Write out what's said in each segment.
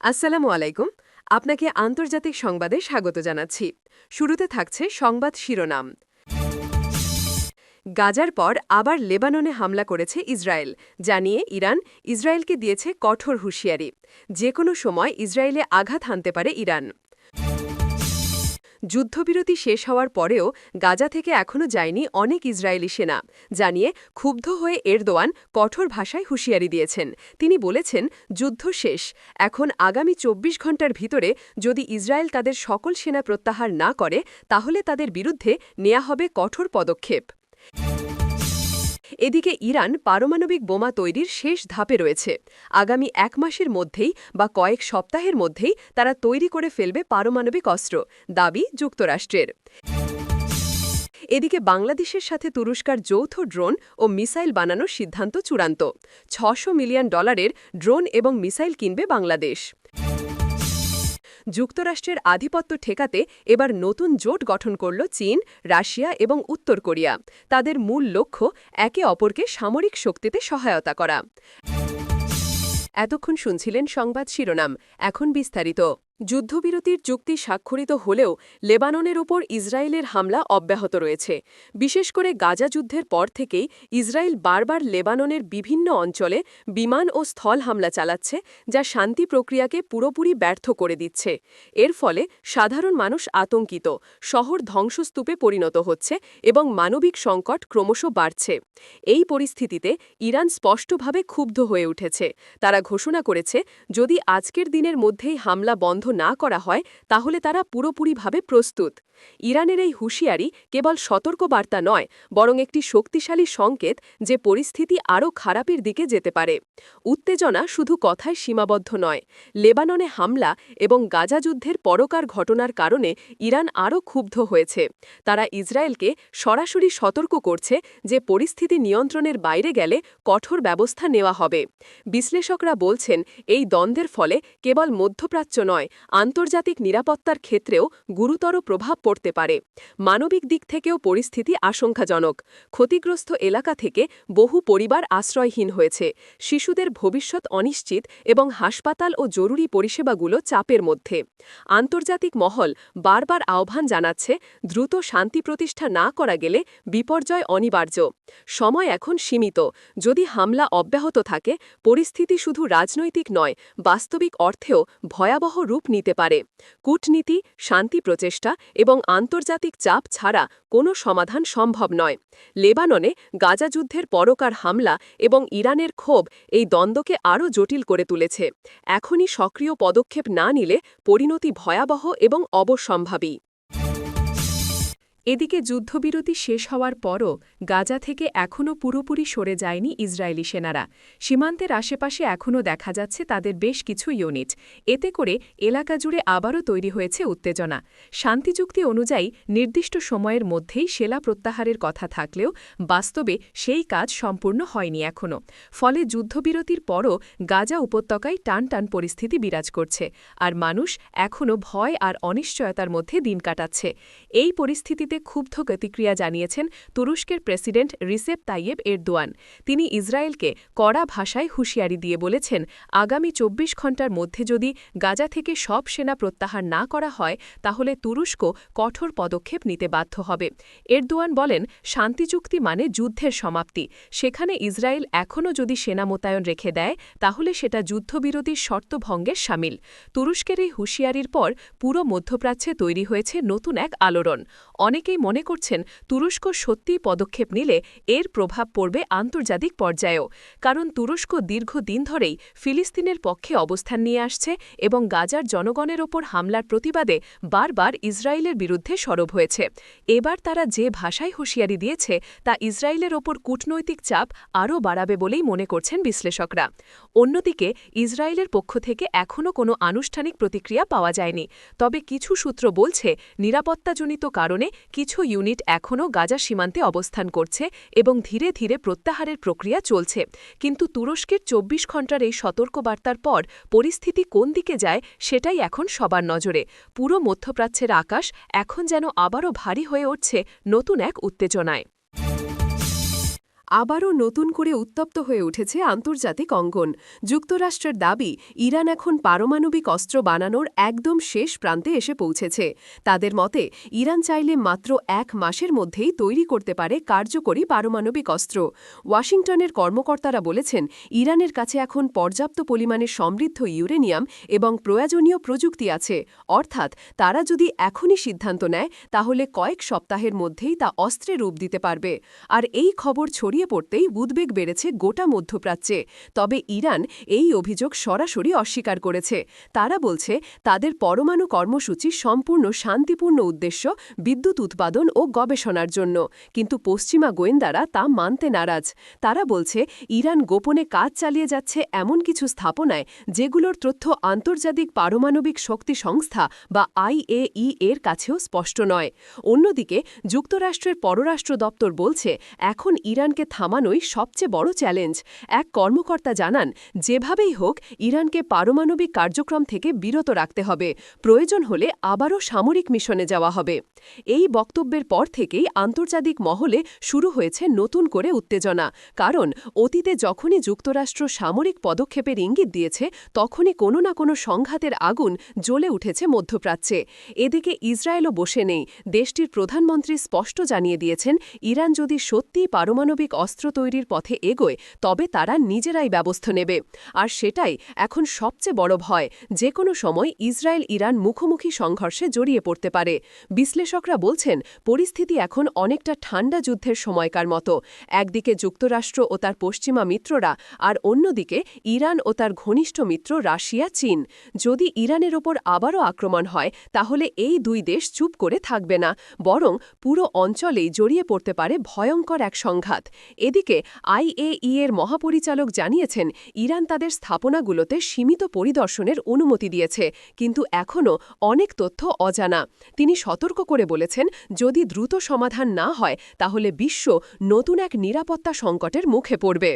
আসসালামু আলাইকুম। আপনাকে আন্তর্জাতিক সংবাদে স্বাগত জানাচ্ছি। শুরুতে থাকছে সংবাদ শিরোনাম। গাজার পর আবার লেবাননে হামলা করেছে ইসরায়েল জানিয়ে ইরান ইসরায়েলকে দিয়েছে কঠোর হুঁশিয়ারি। যে কোনো সময় ইসরায়েলে আঘাত হানতে পারে ইরান। যুদ্ধবিরতি শেষ হওয়ার পরেও গাজা থেকে এখনও যায়নি অনেক ইসরায়েলি সেনা জানিয়ে ক্ষুব্ধ হয়ে এরদোয়ান কঠোর ভাষায় হুঁশিয়ারি দিয়েছেন। তিনি বলেছেন, যুদ্ধ শেষ। এখন আগামী ২৪ ঘণ্টার ভিতরে যদি ইসরায়েল তাদের সকল সেনা প্রত্যাহার না করে, তাহলে তাদের বিরুদ্ধে নেয়া হবে কঠোর পদক্ষেপ। এদিকে ইরান পারমাণবিক বোমা তৈরির শেষ ধাপে রয়েছে। আগামী এক মাসের মধ্যেই বা কয়েক সপ্তাহের মধ্যেই তারা তৈরি করে ফেলবে পারমাণবিক অস্ত্র, দাবি যুক্তরাষ্ট্রের। এদিকে বাংলাদেশের সাথে তুরস্কার যৌথ ড্রোন ও মিসাইল বানানোর সিদ্ধান্ত চূড়ান্ত। ছশো মিলিয়ন ডলারের ড্রোন এবং মিসাইল কিনবে বাংলাদেশ। যুক্তরাষ্ট্রের আধিপত্য ঠেকাতে এবার নতুন জোট গঠন করল চীন, রাশিয়া এবং উত্তর কোরিয়া। তাদের মূল লক্ষ্য, একে অপরকে সামরিক শক্তিতে সহায়তা করা। এতক্ষণ শুনছিলেন সংবাদ শিরোনাম। এখন বিস্তারিত। যুদ্ধবিরতির চুক্তি স্বাক্ষরিত হলেও লেবাননের ওপর ইসরায়েলের হামলা অব্যাহত রয়েছে। বিশেষ করে গাজা যুদ্ধের পর থেকেই ইসরায়েল বারবার লেবাননের বিভিন্ন অঞ্চলে বিমান ও স্থল হামলা চালাচ্ছে, যা শান্তি প্রক্রিয়াকে পুরোপুরি ব্যর্থ করে দিচ্ছে। এর ফলে সাধারণ মানুষ আতঙ্কিত, শহর ধ্বংসস্তূপে পরিণত হচ্ছে এবং মানবিক সংকট ক্রমশ বাড়ছে। এই পরিস্থিতিতে ইরান স্পষ্টভাবে ক্ষুব্ধ হয়ে উঠেছে। তারা ঘোষণা করেছে, যদি আজকের দিনের মধ্যেই হামলা বন্ধ না করা হয়, তাহলে তারা পুরোপুরিভাবে প্রস্তুত। ইরানের এই হুঁশিয়ারি কেবল সতর্কবার্তা নয়, বরং একটি শক্তিশালী সংকেত যে পরিস্থিতি আরও খারাপের দিকে যেতে পারে। উত্তেজনা শুধু কথায় সীমাবদ্ধ নয়, লেবাননে হামলা এবং গাজা যুদ্ধের পরকার ঘটনার কারণে ইরান আরও ক্ষুব্ধ হয়েছে। তারা ইসরায়েলকে সরাসরি সতর্ক করছে যে পরিস্থিতি নিয়ন্ত্রণের বাইরে গেলে কঠোর ব্যবস্থা নেওয়া হবে। বিশ্লেষকরা বলছেন, এই দ্বন্দ্বের ফলে কেবল মধ্যপ্রাচ্য নয় আন্তর্জাতিক নিরাপত্তার ক্ষেত্রেও গুরুতর প্রভাব পড়তে পারে। মানবিক দিক থেকেও পরিস্থিতি আশঙ্কাজনক। ক্ষতিগ্রস্ত এলাকা থেকে বহু পরিবার আশ্রয়হীন হয়েছে। শিশুদের ভবিষ্যৎ অনিশ্চিত এবং হাসপাতাল ও জরুরি পরিষেবাগুলো চাপের মধ্যে। আন্তর্জাতিক মহল বারবার আহ্বান জানাচ্ছে, দ্রুত শান্তি প্রতিষ্ঠা না করা গেলে বিপর্যয় অনিবার্য। সময় এখন সীমিত। যদি হামলা অব্যাহত থাকে, পরিস্থিতি শুধু রাজনৈতিক নয়, বাস্তবিক অর্থেও ভয়াবহ রূপ নিতে পারে। কূটনীতি, শান্তি প্রচেষ্টা এবং আন্তর্জাতিক চাপ ছাড়া কোনো সমাধান সম্ভব নয়। লেবাননে গাজা যুদ্ধের পরকার হামলা এবং ইরানের ক্ষোভ এই দ্বন্দ্বকে আরও জটিল করে তুলেছে। এখনই সক্রিয় পদক্ষেপ না নিলে পরিণতি ভয়াবহ এবং অবসম্ভাবী। এদিকে যুদ্ধবিরতি শেষ হওয়ার পরও গাজা থেকে এখনও পুরোপুরি সরে যায়নি ইসরায়েলি সেনারা। সীমান্তের আশেপাশে এখনও দেখা যাচ্ছে তাদের বেশ কিছু ইউনিট। এতে করে এলাকা জুড়ে আবারও তৈরি হয়েছে উত্তেজনা। শান্তিচুক্তি অনুযায়ী নির্দিষ্ট সময়ের মধ্যেই সেলা প্রত্যাহারের কথা থাকলেও বাস্তবে সেই কাজ সম্পূর্ণ হয়নি এখনও। ফলে যুদ্ধবিরতির পরও গাজা উপত্যকায় টান টান পরিস্থিতি বিরাজ করছে আর মানুষ এখনও ভয় আর অনিশ্চয়তার মধ্যে দিন কাটাচ্ছে। এই পরিস্থিতিতে ক্ষুব্ধ প্রতিক্রিয়া জানিয়েছেন তুরস্কের প্রেসিডেন্ট রিসেপ তাইয়েব এরদোয়ান। তিনি ইসরায়েলকে কড়া ভাষায় হুঁশিয়ারি দিয়ে বলেছেন, আগামী চব্বিশ ঘণ্টার মধ্যে যদি গাজা থেকে সব সেনা প্রত্যাহার না করা হয়, তাহলে তুরস্ক কঠোর পদক্ষেপ নিতে বাধ্য হবে। এরদোয়ান বলেন, শান্তি চুক্তি মানে যুদ্ধের সমাপ্তি। সেখানে ইসরায়েল এখনও যদি সেনা মোতায়েন রেখে দেয়, তাহলে সেটা যুদ্ধবিরতির শর্তভঙ্গের সামিল। তুরস্কের এই হুঁশিয়ারির পর পুরো মধ্যপ্রাচ্যে তৈরি হয়েছে নতুন এক আলোড়ন। অনেকেই মনে করছেন তুরস্ক সত্যিই পদক্ষেপ নিলে এর প্রভাব পড়বে আন্তর্জাতিক পর্যায়েও, কারণ তুরস্ক দীর্ঘদিন ধরেই ফিলিস্তিনের পক্ষে অবস্থান নিয়ে আসছে এবং গাজার জনগণের ওপর হামলার প্রতিবাদে বারবার ইসরায়েলের বিরুদ্ধে সরব হয়েছে। এবার তারা যে ভাষায় হুঁশিয়ারি দিয়েছে তা ইসরায়েলের ওপর কূটনৈতিক চাপ আরও বাড়াবে বলেই মনে করছেন বিশ্লেষকরা। অন্যদিকে, ইসরায়েলের পক্ষ থেকে এখনও কোনো আনুষ্ঠানিক প্রতিক্রিয়া পাওয়া যায়নি। তবে কিছু সূত্র বলছে, নিরাপত্তাজনিত কারণে কিছু ইউনিট এখনও গাজা সীমান্তে অবস্থান করছে এবং ধীরে ধীরে প্রত্যাহারের প্রক্রিয়া চলছে। কিন্তু তুরস্কের চব্বিশ ঘণ্টার এই সতর্কবার্তার পর পরিস্থিতি কোন দিকে যায় সেটাই এখন সবার নজরে। পুরো মধ্যপ্রাচ্যের আকাশ এখন যেন আবারও ভারী হয়ে উঠছে নতুন এক উত্তেজনায়। আবারও নতুন করে উত্তপ্ত হয়ে উঠেছে আন্তর্জাতিক অঙ্গন। যুক্তরাষ্ট্রের দাবি, ইরান এখন পারমাণবিক অস্ত্র বানানোর একদম শেষ প্রান্তে এসে পৌঁছেছে। তাদের মতে, ইরান চাইলে মাত্র এক মাসের মধ্যেই তৈরি করতে পারে কার্যকরী পারমাণবিক অস্ত্র। ওয়াশিংটনের কর্মকর্তারা বলেছেন, ইরানের কাছে এখন পর্যাপ্ত পরিমাণে সমৃদ্ধ ইউরেনিয়াম এবং প্রয়োজনীয় প্রযুক্তি আছে। অর্থাৎ, তারা যদি এখনই সিদ্ধান্ত নেয়, তাহলে কয়েক সপ্তাহের মধ্যেই তা অস্ত্রে রূপ দিতে পারবে। আর এই খবর ছড়িয়ে পড়তেই উদ্বেগ বেড়েছে গোটা মধ্যপ্রাচ্যে। তবে ইরান এই অভিযোগ সরাসরি অস্বীকার করেছে। তারা বলছে, তাদের পরমাণু কর্মসূচি সম্পূর্ণ শান্তিপূর্ণ উদ্দেশ্য বিদ্যুৎ উৎপাদন ও গবেষণার জন্য। কিন্তু পশ্চিমা গোয়েন্দারা তা মানতে নারাজ। তারা বলছে, ইরান গোপনে কাজ চালিয়ে যাচ্ছে এমন কিছু স্থাপনায় যেগুলোর তথ্য আন্তর্জাতিক পারমাণবিক শক্তি সংস্থা বা আইএই এর কাছেও স্পষ্ট নয়। অন্যদিকে, যুক্তরাষ্ট্রের পররাষ্ট্র দপ্তর বলছে, এখন ইরানকে থামানোই সবচেয়ে বড় চ্যালেঞ্জ। এক কর্মকর্তা জানান, যেভাবেই হোক, ইরানকে পারমাণবিক কার্যক্রম থেকে বিরত রাখতে হবে। প্রয়োজন হলে আবারও সামরিক মিশনে যাওয়া হবে। এই বক্তব্যের পর থেকেই আন্তর্জাতিক মহলে শুরু হয়েছে নতুন করে উত্তেজনা। কারণ, অতীতে যখনই যুক্তরাষ্ট্র সামরিক পদক্ষেপের ইঙ্গিত দিয়েছে, তখনই কোনো না কোনো সংঘাতের আগুন জ্বলে উঠেছে মধ্যপ্রাচ্যে। এদিকে ইসরায়েলও বসে নেই। দেশটির প্রধানমন্ত্রী স্পষ্ট জানিয়ে দিয়েছেন, ইরান যদি সত্যিই পারমাণবিক অস্ত্র তৈরির পথে এগোয়, তবে তারা নিজেরাই ব্যবস্থা নেবে। আর সেটাই এখন সবচেয়ে বড় ভয় যে কোনো সময় ইসরায়েল ইরান মুখোমুখি সংঘর্ষে জড়িয়ে পড়তে পারে। বিশ্লেষকরা বলছেন, পরিস্থিতি এখন অনেকটা ঠান্ডা যুদ্ধের সময়কার মতো। একদিকে যুক্তরাষ্ট্র ও তার পশ্চিমা মিত্ররা, আর অন্যদিকে ইরান ও তার ঘনিষ্ঠ মিত্র রাশিয়া, চীন। যদি ইরানের ওপর আবারও আক্রমণ হয়, তাহলে এই দুই দেশ চুপ করে থাকবে না, বরং পুরো অঞ্চলেই জড়িয়ে পড়তে পারে ভয়ঙ্কর এক সংঘাত। এদিকে আইএইএর মহাপরিচালক জানিয়েছেন, ইরান তাদের স্থাপনাগুলোতে সীমিত পরিদর্শনের অনুমতি দিয়েছে, কিন্তু এখনও অনেক তথ্য অজানা। তিনি সতর্ক করে বলেছেন, যদি দ্রুত সমাধান না হয়, তাহলে বিশ্ব নতুন এক নিরাপত্তা সংকটের মুখে পড়বে।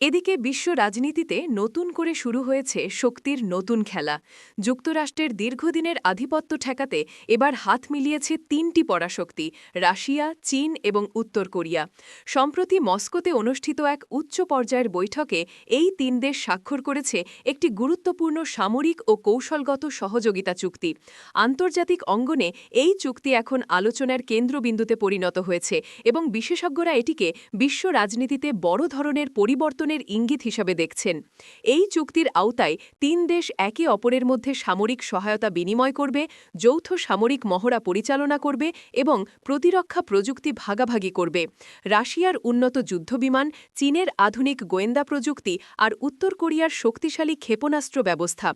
এদিকে বিশ্ব রাজনীতিতে নতুন করে শুরু হয়েছে শক্তির নতুন খেলা। যুক্তরাষ্ট্রের দীর্ঘদিনের আধিপত্য ঠেকাতে এবার হাত মিলিয়েছে তিনটি পরাশক্তি, রাশিয়া, চীন এবং উত্তর কোরিয়া। সম্প্রতি মস্কোতে অনুষ্ঠিত এক উচ্চ পর্যায়ের বৈঠকে এই তিন দেশ স্বাক্ষর করেছে একটি গুরুত্বপূর্ণ সামরিক ও কৌশলগত সহযোগিতা চুক্তি। আন্তর্জাতিক অঙ্গনে এই চুক্তি এখন আলোচনার কেন্দ্রবিন্দুতে পরিণত হয়েছে এবং বিশেষজ্ঞরা এটিকে বিশ্ব রাজনীতিতে বড় ধরনের পরিবর্তন পরিবর্তনের ইঙ্গিত হিসাবে দেখছেন। এই চুক্তির আওতায় তিন দেশ একে অপরের মধ্যে সামরিক সহায়তা বিনিময় করবে, যৌথ সামরিক মহড়া পরিচালনা করবে এবং প্রতিরক্ষা প্রযুক্তি ভাগাভাগি করবে। রাশিয়ার উন্নত যুদ্ধবিমান, চীনের আধুনিক গোয়েন্দা প্রযুক্তি আর উত্তর কোরিয়ার শক্তিশালী ক্ষেপণাস্ত্র ব্যবস্থা।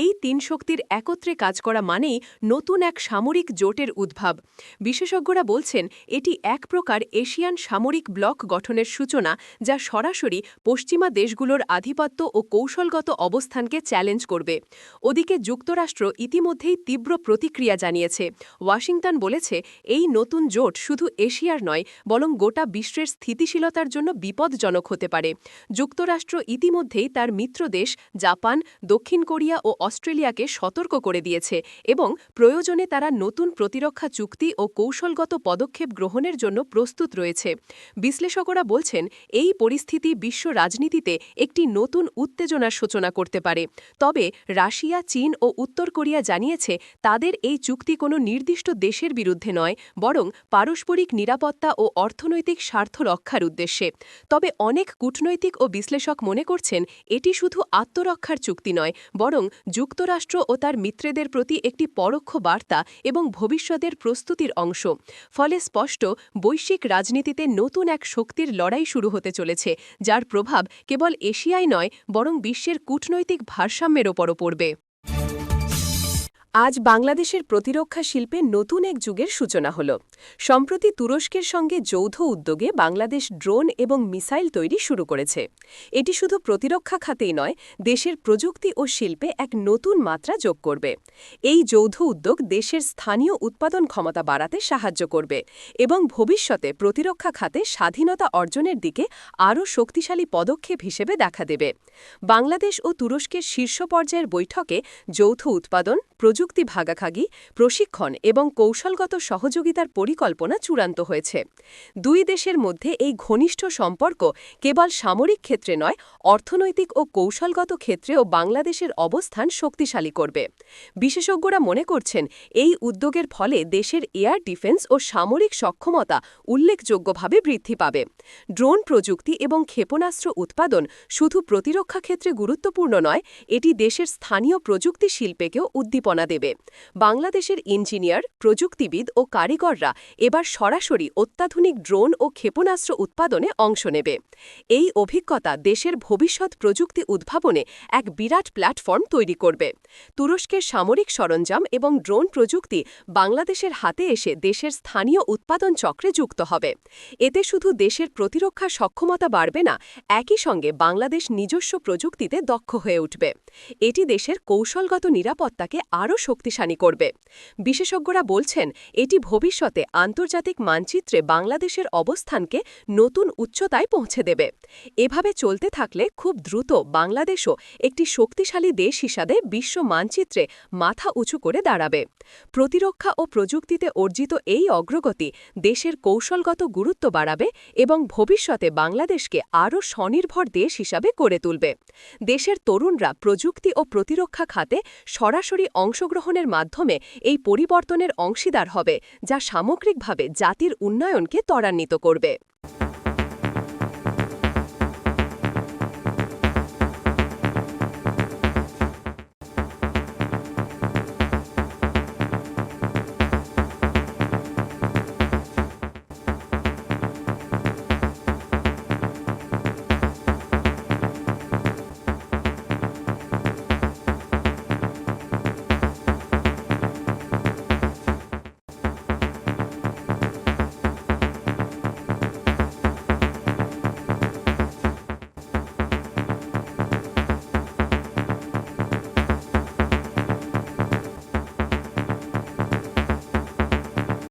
এই তিন শক্তির একত্রে কাজ করা মানেই নতুন এক সামরিক জোটের উদ্ভাব। বিশেষজ্ঞরা বলছেন, এটি এক প্রকার এশিয়ান সামরিক ব্লক গঠনের সূচনা যা সরাসরি পশ্চিমা দেশগুলোর আধিপত্য ও কৌশলগত অবস্থানকে চ্যালেঞ্জ করবে। ওদিকে যুক্তরাষ্ট্র ইতিমধ্যেই তীব্র প্রতিক্রিয়া জানিয়েছে। ওয়াশিংটন বলেছে, এই নতুন জোট শুধু এশিয়ার নয়, বরং গোটা বিশ্বের স্থিতিশীলতার জন্য বিপদজনক হতে পারে। যুক্তরাষ্ট্র ইতিমধ্যেই তার মিত্রদেশ জাপান, দক্ষিণ কোরিয়া ও অস্ট্রেলিয়াকে সতর্ক করে দিয়েছে এবং প্রয়োজনে তারা নতুন প্রতিরক্ষা চুক্তি ও কৌশলগত পদক্ষেপ গ্রহণের জন্য প্রস্তুত রয়েছে। বিশ্লেষকরা বলছেন, এই পরিস্থিতি বিশ্ব রাজনীতিতে একটি নতুন উত্তেজনার সূচনা করতে পারে। তবে রাশিয়া, চীন ও উত্তর কোরিয়া জানিয়েছে, তাদের এই চুক্তি কোনো নির্দিষ্ট দেশের বিরুদ্ধে নয়, বরং পারস্পরিক নিরাপত্তা ও অর্থনৈতিক স্বার্থ রক্ষার উদ্দেশ্যে। তবে অনেক কূটনৈতিক ও বিশ্লেষক মনে করছেন, এটি শুধু আত্মরক্ষার চুক্তি নয়, বরং যুক্তরাষ্ট্র ও তার মিত্রদের প্রতি একটি পরোক্ষ বার্তা এবং ভবিষ্যতের প্রস্তুতির অংশ। ফলে স্পষ্ট, বৈশ্বিক রাজনীতিতে নতুন এক শক্তির লড়াই শুরু হতে চলেছে, যার প্রভাব কেবল এশিয়ায় নয় বরং বিশ্বের কূটনৈতিক ভারসাম্যের ওপরও পড়বে। আজ বাংলাদেশের প্রতিরক্ষা শিল্পে নতুন এক যুগের সূচনা হল। সম্প্রতি তুরস্কের সঙ্গে যৌথ উদ্যোগে বাংলাদেশ ড্রোন এবং মিসাইল তৈরি শুরু করেছে। এটি শুধু প্রতিরক্ষা খাতেই নয়, দেশের প্রযুক্তি ও শিল্পে এক নতুন মাত্রা যোগ করবে। এই যৌথ উদ্যোগ দেশের স্থানীয় উৎপাদন ক্ষমতা বাড়াতে সাহায্য করবে এবং ভবিষ্যতে প্রতিরক্ষা খাতে স্বাধীনতা অর্জনের দিকে আরও শক্তিশালী পদক্ষেপ হিসেবে দেখা দেবে। বাংলাদেশ ও তুরস্কের শীর্ষ পর্যায়ের বৈঠকে যৌথ উৎপাদন, প্রযুক্তি প্রযুক্তি ভাগাভাগি প্রশিক্ষণ এবং কৌশলগত সহযোগিতার পরিকল্পনা চূড়ান্ত হয়েছে। দুই দেশের মধ্যে এই ঘনিষ্ঠ সম্পর্ক কেবল সামরিক ক্ষেত্রে নয়, অর্থনৈতিক ও কৌশলগত ক্ষেত্রেও বাংলাদেশের অবস্থান শক্তিশালী করবে। বিশেষজ্ঞরা মনে করছেন, এই উদ্যোগের ফলে দেশের এয়ার ডিফেন্স ও সামরিক সক্ষমতা উল্লেখযোগ্যভাবে বৃদ্ধি পাবে। ড্রোন প্রযুক্তি এবং ক্ষেপণাস্ত্র উৎপাদন শুধু প্রতিরক্ষা ক্ষেত্রে গুরুত্বপূর্ণ নয়, এটি দেশের স্থানীয় প্রযুক্তি শিল্পেকেও উদ্দীপনা দেবে। বাংলাদেশের ইঞ্জিনিয়ার, প্রযুক্তিবিদ ও কারিগররা এবার সরাসরি অত্যাধুনিক ড্রোন ও ক্ষেপণাস্ত্র উৎপাদনে অংশ নেবে। এই অভিজ্ঞতা দেশের ভবিষ্যৎ প্রযুক্তি উদ্ভাবনে এক বিরাট প্ল্যাটফর্ম তৈরি করবে। তুরস্কের সামরিক সরঞ্জাম এবং ড্রোন প্রযুক্তি বাংলাদেশের হাতে এসে দেশের স্থানীয় উৎপাদন চক্রে যুক্ত হবে। এতে শুধু দেশের প্রতিরক্ষা সক্ষমতা বাড়বে না, একই সঙ্গে বাংলাদেশ নিজস্ব প্রযুক্তিতে দক্ষ হয়ে উঠবে। এটি দেশের কৌশলগত নিরাপত্তাকে আরও শক্তিশালী করবে। বিশেষজ্ঞরা বলছেন, এটি ভবিষ্যতে আন্তর্জাতিক মানচিত্রে বাংলাদেশের অবস্থানকে নতুন উচ্চতায় পৌঁছে দেবে। এভাবে চলতে থাকলে খুব দ্রুত বাংলাদেশও একটি শক্তিশালী দেশ হিসাবে বিশ্ব মানচিত্রে মাথা উঁচু করে দাঁড়াবে। প্রতিরক্ষা ও প্রযুক্তিতে অর্জিত এই অগ্রগতি দেশের কৌশলগত গুরুত্ব বাড়াবে এবং ভবিষ্যতে বাংলাদেশকে আরও স্বনির্ভর দেশ হিসাবে করে তুলবে। দেশের তরুণরা প্রযুক্তি ও প্রতিরক্ষা খাতে সরাসরি অংশগ্রহণের মাধ্যমে এই পরিবর্তনের অংশীদার হবে যা সামগ্রিকভাবে জাতির উন্নয়নকে ত্বরান্বিত করবে।